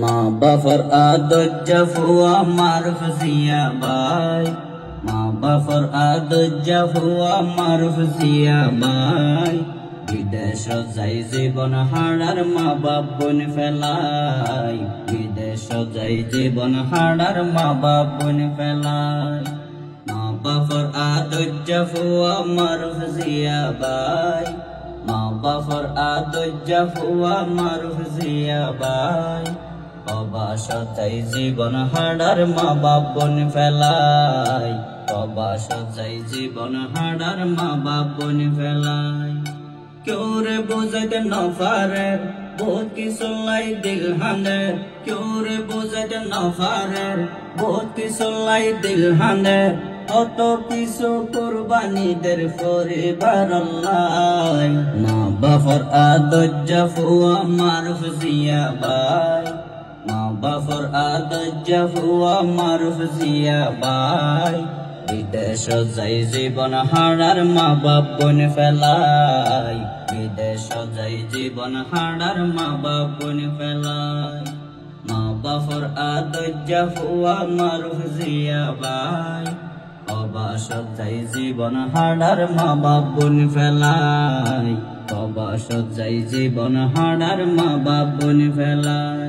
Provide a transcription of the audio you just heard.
মা বাফর আদজ্জা ফুয়া মারুফ জিয়া বাই মা বাফর আদজ্জা ফুয়া মারুফ জিয়া বাই বিদেশ যাই জীবন হারার মা বাপ বোন ফেলাই। বিদেশ যাই জীবন হারার মা বাপ বোন ফেলাই। মা বাফর আদজ্জা ফুয়া মারুফ জিয়া বাই মা বাফর আদজ্জা ফুয়া মারুফ জিয়া সজাই জীবন হাড়ার মা বাপ বোন ফেলাই বাবা সজাই জীবন হাড়ার মা বাপ বোন ফেলাই কেউ রে বোঝাইতে নফারে বহুত কিছু লাই দিল হানে কেউ রে বোঝাইতে নফারে বহুত কিছু লাই দিল হানে অত কিছু কোরবানিদের পরিবার মা বাফর আদজ্জা ফুয়া মারুফ জিয়া বাই মা বাফর আদজ্জা ফুয়া মারুফ জিয়া বাই বিদেশ যাই জীবন হারার মা বাপ বোন ফেলাই। বিদেশ যাই জীবন হারার মা বাপ বোন ফেলাই। মা বাফর আদজ্জা ফুয়া মারুফ জিয়া বাই অবাস যাই জীবন হারার মা বাপ বোন ফেলাই। অবাস যাই জীবন হারার মা বাপ বোন ফেলাই।